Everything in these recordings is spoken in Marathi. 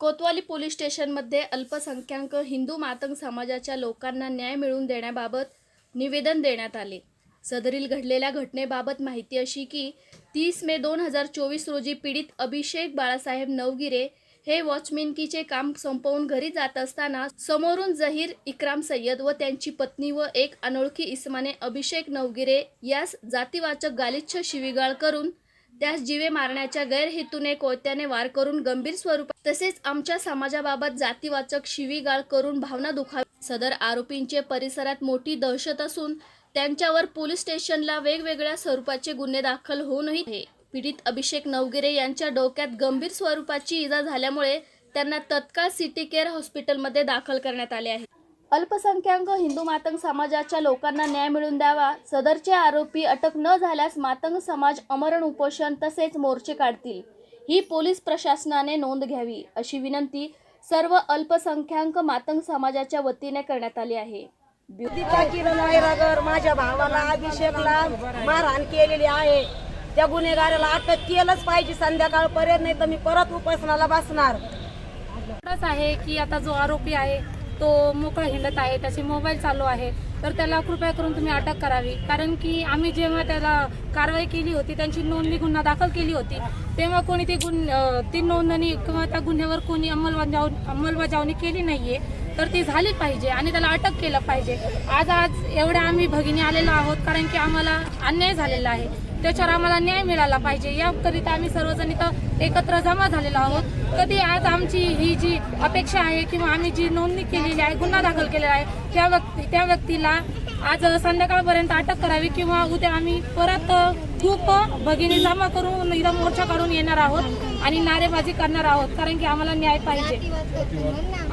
कोतवाली पोलीस स्टेशनमध्ये अल्पसंख्याक हिंदू मातंग समाजाच्या लोकांना न्याय मिळवून देण्याबाबत निवेदन देण्यात आले. सदरील घडलेल्या घटनेबाबत माहिती अशी की तीस मे दोन हजार चोवीस रोजी पीडित अभिषेक बाळासाहेब नवगिरे हे वॉचमेनकीचे काम संपवून घरी जात असताना समोरून जहीर इक्राम सय्यद व त्यांची पत्नी व एक अनोळखी इस्माने अभिषेक नवगिरे यास जातीवाचक गालिच्छ शिवीगाळ करून त्यास जीवे मारण्याच्या गैरहेतूने कोयत्याने वार करून गंभीर स्वरूप तसेच आमच्या समाजाबाबत जातीवाचक शिवीगाळ करून भावना दुखावी. सदर आरोपींचे परिसरात मोठी दहशत असून त्यांच्यावर पोलीस स्टेशनला वेगवेगळ्या स्वरूपाचे गुन्हे दाखल होऊनही पीडित अभिषेक नवगिरे यांच्या डोक्यात गंभीर स्वरूपाची इजा झाल्यामुळे त्यांना तत्काळ सिटी केअर हॉस्पिटलमध्ये दाखल करण्यात आले आहे. अल्पसंख्याक हिंदू मातंग समाजाच्या लोकांना न्याय मिळवून द्यावा. सदरचे आरोपी अटक न झाल्यास मातंग समाज अमरण उपोषण तसेच मोर्चे काढतील. ही पोलीस प्रशासनाने नोंद घ्यावी अशी विनंती सर्व अल्पसंख्याक मातंग समाजाच्या वतीने करण्यात आली आहे. किरण वैरागर माझ्या भावाला अभिषेकला मारहाण केलेली आहे. त्या गुन्हेगाराला अटक केलंच पाहिजे संध्याकाळपर्यंत नाही तर मी परत उपासनाला बसणार. आहे की आता जो आरोपी आहे तो मोकळा हिंडत आहे त्याचे मोबाईल चालू आहे तर त्याला कृपया करून तुम्ही अटक करावी. कारण की आम्ही जेव्हा त्याला कारवाई केली होती त्यांची नोंदणी गुन्हा दाखल केली होती तेव्हा कोणी ती गुन ती नोंदणी किंवा त्या गुन्ह्यावर कोणी अंमलबजावणी अंमलबजावणी केली नाहीये तर ती झाली पाहिजे आणि त्याला अटक केलं पाहिजे. आज आज एवढ्या आम्ही भगिनी आलेलो आहोत कारण की आम्हाला अन्याय झालेला आहे. त्याच्यावर आम्हाला न्याय मिळाला पाहिजे. याकरिता आम्ही सर्वजण इथं एकत्र जमा झालेलो आहोत. कधी आज आमची ही जी अपेक्षा आहे किंवा आम्ही जी नोंदणी केलेली आहे गुन्हा दाखल केलेला आहे त्या व्यक्ती त्या व्यक्तीला आज संध्याकाळपर्यंत अटक करावी किंवा उद्या आम्ही परत खूप भगिनी जमा करून इथं मोर्चा काढून येणार आहोत आणि नारेबाजी करणार आहोत कारण की आम्हाला न्याय पाहिजे.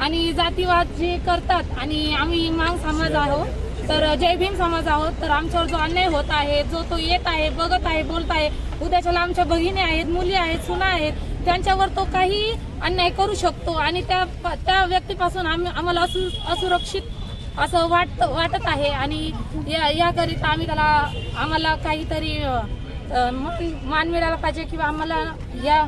आणि जातीवाद जे करतात आणि आम्ही मांग समाज आहोत. तर जय भीम समाज आहोत. तर आमच्यावर जो अन्याय होत आहे जो तो येत आहे बघत आहे बोलत आहे उद्याच्याला आमच्या भगिनी आहेत मुली आहेत सुना आहेत त्यांच्यावर तो काही अन्याय करू शकतो आणि त्या त्या व्यक्तीपासून आम्ही आम्हाला असु असुरक्षित असं वाटत वाटत आहे आणि या याकरिता आम्ही त्याला आम्हाला काहीतरी मान मान मिळाला पाहिजे किंवा आम्हाला या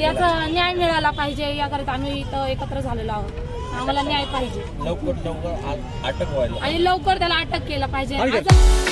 याचा न्याय मिळाला पाहिजे याकरिता आम्ही इथं एकत्र झालेलो आहोत. आम्हाला न्याय पाहिजे. लवकर लवकर आ- अटक व्हायला. आणि लवकर त्याला अटक केलं पाहिजे. आज-